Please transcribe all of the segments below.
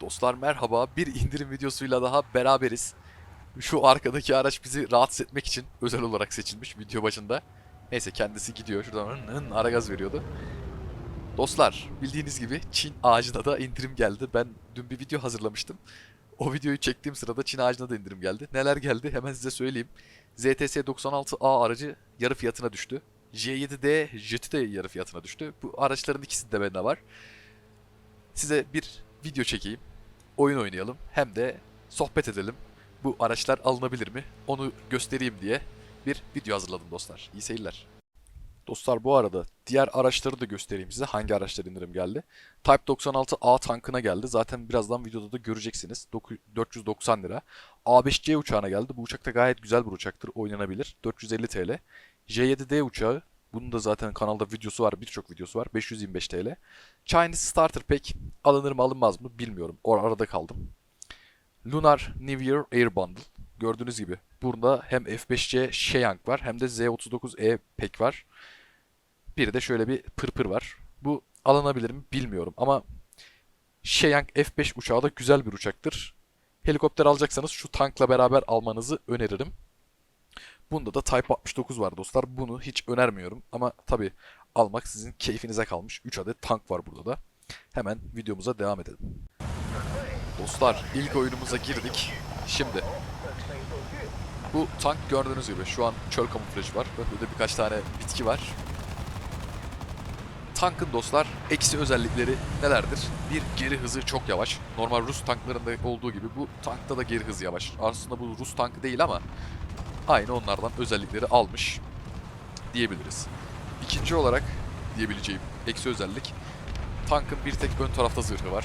Dostlar merhaba. Bir indirim videosuyla daha beraberiz. Şu arkadaki araç bizi rahatsız etmek için özel olarak seçilmiş video başında. Neyse kendisi gidiyor. Şuradan hın hın ara gaz veriyordu. Dostlar bildiğiniz gibi Çin ağacına da indirim geldi. Ben dün bir video hazırlamıştım. O videoyu çektiğim sırada Çin ağacına da indirim geldi. Neler geldi hemen size söyleyeyim. ZTS 96A aracı yarı fiyatına düştü. J7D jeti de yarı fiyatına düştü. Bu araçların ikisinde de bende var. Size bir video çekeyim. Oyun oynayalım. Hem de sohbet edelim. Bu araçlar alınabilir mi? Onu göstereyim diye bir video hazırladım dostlar. İyi seyirler. Dostlar bu arada diğer araçları da göstereyim size. Hangi araçlar indirim geldi? Type 96A tankına geldi. Zaten birazdan videoda da göreceksiniz. Doku- 490 lira. A5C uçağına geldi. Bu uçak da gayet güzel bir uçaktır. Oynanabilir. 450 TL. J7D uçağı. Bunun da zaten kanalda videosu var. Birçok videosu var. 525 TL. Chinese Starter Pack alınır mı alınmaz mı bilmiyorum. O arada kaldım. Lunar New Year Air Bundle. Gördüğünüz gibi burada hem F5C Shenyang var hem de Z39E Pack var. Bir de şöyle bir pırpır var. Bu alınabilir mi bilmiyorum ama Shenyang F5 uçağı da güzel bir uçaktır. Helikopter alacaksanız şu tankla beraber almanızı öneririm. Bunda da Type 69 var dostlar. Bunu hiç önermiyorum ama tabi almak sizin keyfinize kalmış. 3 adet tank var burada da. Hemen videomuza devam edelim. Dostlar ilk oyunumuza girdik. Şimdi bu tank gördüğünüz gibi şu an çöl kamuflajı var. Burada birkaç tane bitki var. Tankın dostlar eksi özellikleri nelerdir? Bir geri hızı çok yavaş. Normal Rus tanklarında olduğu gibi bu tankta da geri hızı yavaş. Aslında bu Rus tankı değil ama aynı onlardan özellikleri almış diyebiliriz. İkinci olarak diyebileceğim eksi özellik tankın bir tek ön tarafta zırhı var.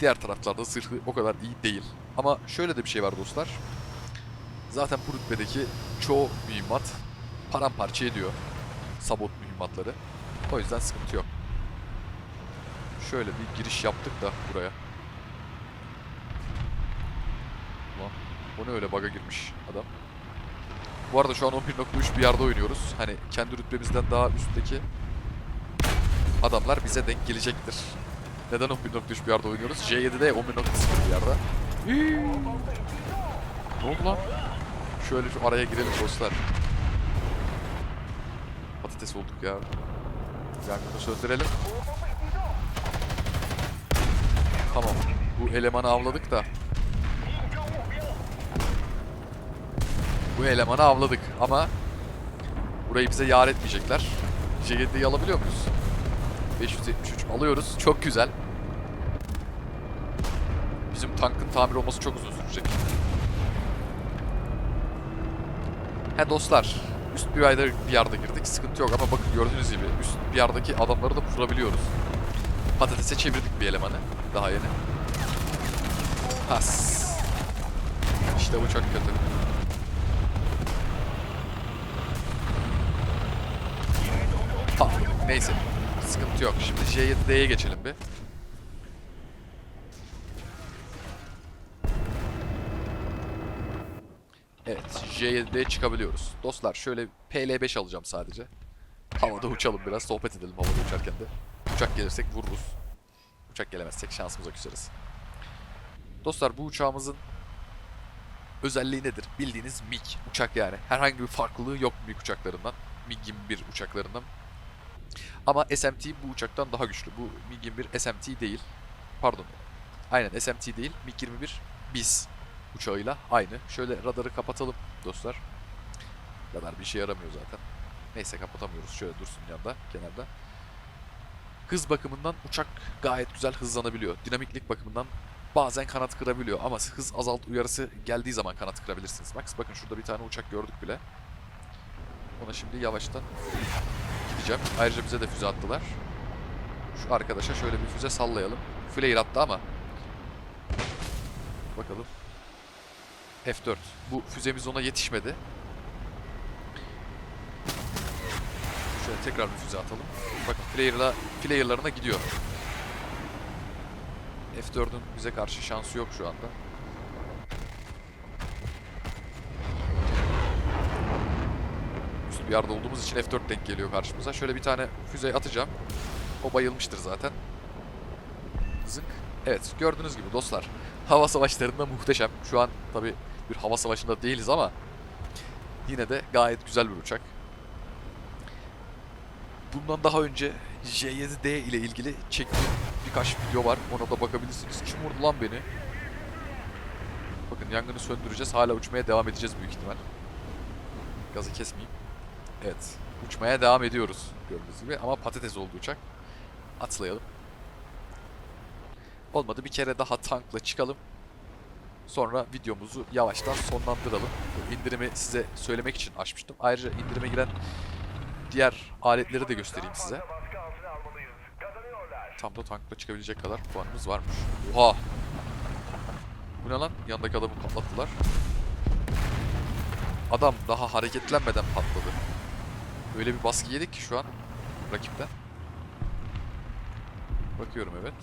Diğer taraflarda zırhı o kadar iyi değil. Ama şöyle de bir şey var dostlar. Zaten bu rütbedeki çoğu mühimmat paramparça ediyor. Sabot mühimmatları. O yüzden sıkıntı yok. Şöyle bir giriş yaptık da buraya. Ulan o ne öyle baga girmiş adam. Bu arada şu an 11.3 bir yerde oynuyoruz. Hani kendi rütbemizden daha üstteki adamlar bize denk gelecektir. Neden 11.3 bir yerde oynuyoruz? J7'de 11.0 bir yerde. Ne oldu lan? Şöyle şu araya girelim dostlar. Patates olduk ya. Yangını söndürelim. Tamam. Bu elemanı avladık da. Bu elemanı avladık ama burayı bize yar etmeyecekler. J7'yi alabiliyor muyuz? 573 alıyoruz. Çok güzel. Bizim tankın tamir olması çok uzun sürecek. He dostlar. Üst bir yerde, bir yerde girdik. Sıkıntı yok ama bakın gördüğünüz gibi üst bir yerdeki adamları da vurabiliyoruz. Patatese çevirdik bir elemanı. Daha yeni. Has. İşte bu çok kötü. Ha, neyse. Sıkıntı yok. Şimdi J7D'ye geçelim bir. Evet, J7D'ye çıkabiliyoruz. Dostlar şöyle PL5 alacağım sadece. Havada uçalım biraz, sohbet edelim havada uçarken de. Uçak gelirsek vururuz. Uçak gelemezsek şansımıza küseriz. Dostlar bu uçağımızın özelliği nedir? Bildiğiniz MiG uçak yani. Herhangi bir farklılığı yok MiG uçaklarından. MiG-21 uçaklarından. Ama SMT bu uçaktan daha güçlü. Bu MiG-21 SMT değil. Pardon. Aynen SMT değil. MiG-21 biz uçağıyla aynı. Şöyle radarı kapatalım dostlar. Radar bir işe yaramıyor zaten. Neyse kapatamıyoruz. Şöyle dursun yanda, kenarda. Hız bakımından uçak gayet güzel hızlanabiliyor. Dinamiklik bakımından bazen kanat kırabiliyor ama hız azalt uyarısı geldiği zaman kanat kırabilirsiniz. Bak bakın şurada bir tane uçak gördük bile. Ona şimdi yavaştan gideceğim. Ayrıca bize de füze attılar. Şu arkadaşa şöyle bir füze sallayalım. Flare attı ama. Bakalım. F4. Bu füzemiz ona yetişmedi. Şöyle tekrar bir füze atalım. Bakın flare'la, flare'larına gidiyor. F4'ün bize karşı şansı yok şu anda. Üst bir yerde olduğumuz için F4 denk geliyor karşımıza. Şöyle bir tane füze atacağım. O bayılmıştır zaten. Zınk. Evet gördüğünüz gibi dostlar. Hava savaşlarında muhteşem. Şu an tabi bir hava savaşında değiliz ama yine de gayet güzel bir uçak. Bundan daha önce J7D ile ilgili çektiğim birkaç video var. Ona da bakabilirsiniz. Kim vurdu lan beni? Bakın yangını söndüreceğiz. Hala uçmaya devam edeceğiz büyük ihtimal. Gazı kesmeyeyim. Evet. Uçmaya devam ediyoruz gördüğünüz gibi. Ama patates oldu uçak. Atlayalım. Olmadı bir kere daha tankla çıkalım. Sonra videomuzu yavaştan sonlandıralım. İndirimi size söylemek için açmıştım. Ayrıca indirime giren diğer aletleri de göstereyim size. Tam da tankla çıkabilecek kadar puanımız varmış. Oha! Bu ne lan? Yandaki adamı patlattılar. Adam daha hareketlenmeden patladı. Öyle bir baskı yedik ki şu an rakipten. Bakıyorum evet.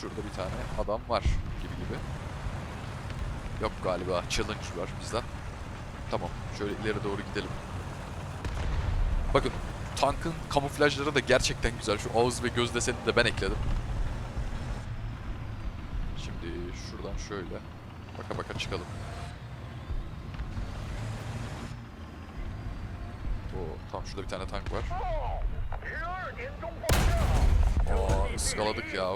Şurada bir tane adam var gibi gibi. Yok galiba challenge var bizden. Tamam şöyle ileri doğru gidelim. Bakın tankın kamuflajları da gerçekten güzel. Şu ağız ve göz desenini de ben ekledim. Şimdi şuradan şöyle baka baka çıkalım. Oo, tamam şurada bir tane tank var. Aa, ıskaladık ya.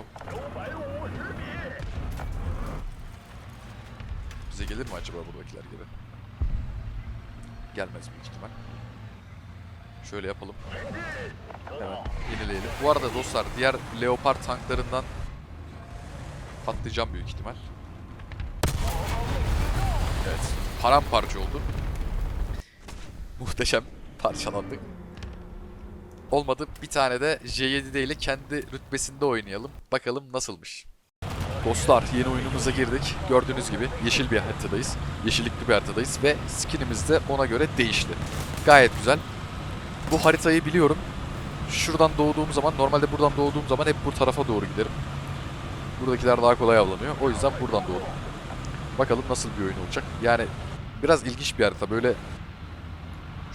Bize gelir mi acaba buradakiler gibi? Gelmez büyük ihtimal. Şöyle yapalım. Hemen yenileyelim. Bu arada dostlar diğer Leopard tanklarından patlayacağım büyük ihtimal. Evet. Paramparça oldu. Muhteşem parçalandık. Olmadı bir tane de J7D ile kendi rütbesinde oynayalım. Bakalım nasılmış. Dostlar yeni oyunumuza girdik. Gördüğünüz gibi yeşil bir haritadayız. Yeşillikli bir haritadayız ve skinimiz de ona göre değişti. Gayet güzel. Bu haritayı biliyorum. Şuradan doğduğum zaman, normalde buradan doğduğum zaman hep bu tarafa doğru giderim. Buradakiler daha kolay avlanıyor. O yüzden buradan doğdum. Bakalım nasıl bir oyun olacak. Yani biraz ilginç bir harita. Böyle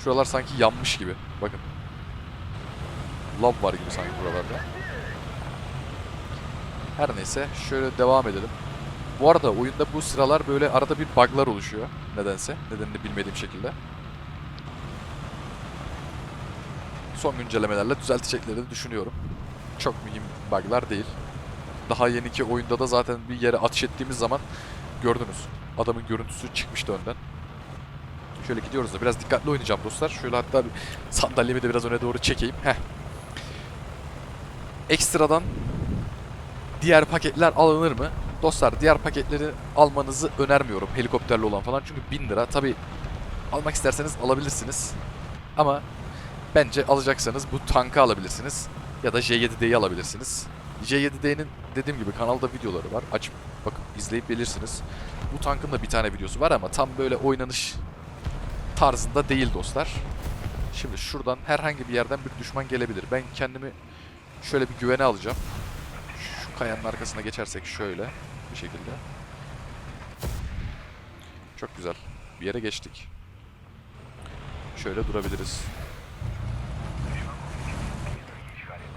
şuralar sanki yanmış gibi. Bakın. Lav var gibi sanki buralarda. Her neyse şöyle devam edelim. Bu arada oyunda bu sıralar böyle arada bir bug'lar oluşuyor. Nedense. Nedenini bilmediğim şekilde. Son güncellemelerle düzelteceklerini düşünüyorum. Çok mühim bug'lar değil. Daha yeniki oyunda da zaten bir yere atış ettiğimiz zaman gördünüz. Adamın görüntüsü çıkmıştı önden. Şöyle gidiyoruz da biraz dikkatli oynayacağım dostlar. Şöyle hatta sandalyemi de biraz öne doğru çekeyim. Heh. Ekstradan diğer paketler alınır mı? Dostlar diğer paketleri almanızı önermiyorum. Helikopterli olan falan. Çünkü 1000 lira. Tabi almak isterseniz alabilirsiniz. Ama bence alacaksanız bu tankı alabilirsiniz. Ya da J7D'yi alabilirsiniz. J7D'nin dediğim gibi kanalda videoları var. Açıp bakıp izleyip bilirsiniz. Bu tankın da bir tane videosu var ama tam böyle oynanış tarzında değil dostlar. Şimdi şuradan herhangi bir yerden bir düşman gelebilir. Ben kendimi şöyle bir güvene alacağım. Kayanın arkasına geçersek şöyle bir şekilde. Çok güzel. Bir yere geçtik. Şöyle durabiliriz.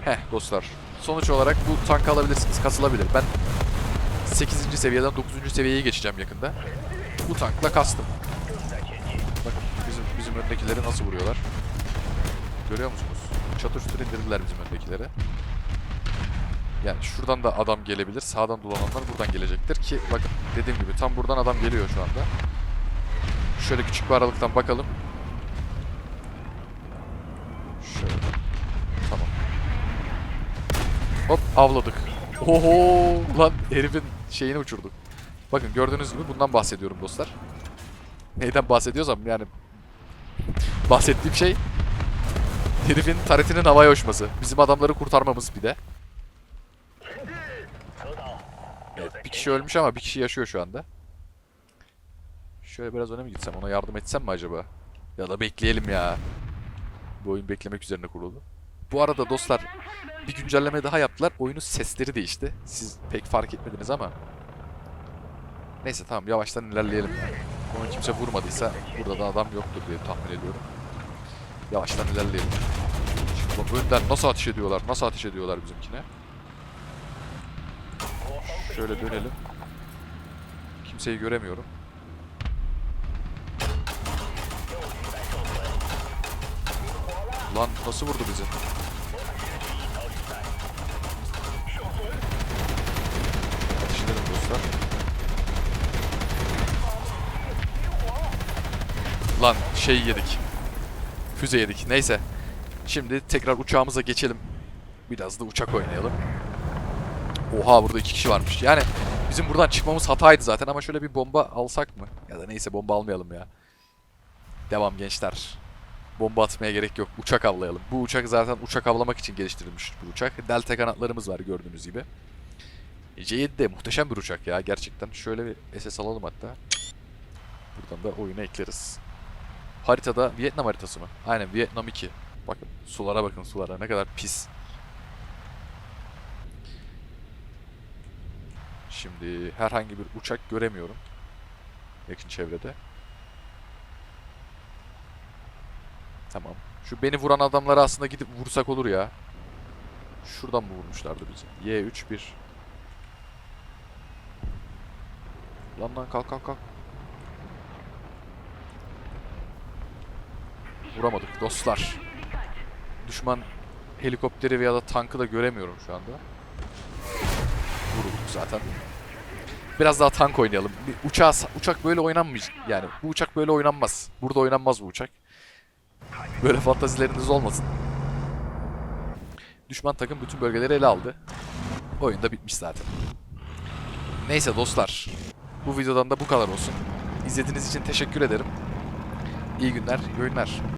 Heh dostlar. Sonuç olarak bu tankı alabilirsiniz. Kasılabilir. Ben 8. seviyeden 9. seviyeye geçeceğim yakında. Bu tankla kastım. Bakın bizim, bizim öndekileri nasıl vuruyorlar. Görüyor musunuz? Çatır çutur indirdiler bizim öndekileri. Yani şuradan da adam gelebilir. Sağdan dolananlar buradan gelecektir ki bakın dediğim gibi tam buradan adam geliyor şu anda. Şöyle küçük bir aralıktan bakalım. Şöyle. Tamam. Hop avladık. Oho lan herifin şeyini uçurduk. Bakın gördüğünüz gibi bundan bahsediyorum dostlar. Neyden bahsediyorsam yani bahsettiğim şey herifin taretinin havaya uçması. Bizim adamları kurtarmamız bir de. Evet, bir kişi ölmüş ama bir kişi yaşıyor şu anda. Şöyle biraz öne mi gitsem? Ona yardım etsem mi acaba? Ya da bekleyelim ya. Bu oyun beklemek üzerine kuruldu. Bu arada dostlar bir güncelleme daha yaptılar. Oyunun sesleri değişti. Siz pek fark etmediniz ama. Neyse tamam yavaştan ilerleyelim. Onu kimse vurmadıysa burada da adam yoktur diye tahmin ediyorum. Yavaştan ilerleyelim. Şimdi bak önden nasıl ateş ediyorlar? Nasıl ateş ediyorlar bizimkine? Şöyle dönelim. Kimseyi göremiyorum. Lan nasıl vurdu bizi? Ateş dostlar. Lan şey yedik. Füze yedik. Neyse. Şimdi tekrar uçağımıza geçelim. Biraz da uçak oynayalım. Oha burada iki kişi varmış. Yani bizim buradan çıkmamız hataydı zaten ama şöyle bir bomba alsak mı? Ya da neyse bomba almayalım ya. Devam gençler. Bomba atmaya gerek yok. Uçak avlayalım. Bu uçak zaten uçak avlamak için geliştirilmiş bir uçak. Delta kanatlarımız var gördüğünüz gibi. C7 de muhteşem bir uçak ya gerçekten. Şöyle bir SS alalım hatta. Buradan da oyuna ekleriz. Haritada Vietnam haritası mı? Aynen Vietnam 2. Bakın sulara bakın sulara ne kadar pis. Şimdi herhangi bir uçak göremiyorum. Yakın çevrede. Tamam. Şu beni vuran adamları aslında gidip vursak olur ya. Şuradan mı vurmuşlardı bizi? Y31. Lan lan kalk kalk kalk. Vuramadık dostlar. Düşman helikopteri veya da tankı da göremiyorum şu anda. Zaten. Biraz daha tank oynayalım. Bir uçağa, uçak böyle oynanmayacak. Yani bu uçak böyle oynanmaz. Burada oynanmaz bu uçak. Böyle fantazileriniz olmasın. Düşman takım bütün bölgeleri ele aldı. Oyun da bitmiş zaten. Neyse dostlar. Bu videodan da bu kadar olsun. İzlediğiniz için teşekkür ederim. İyi günler, iyi oyunlar.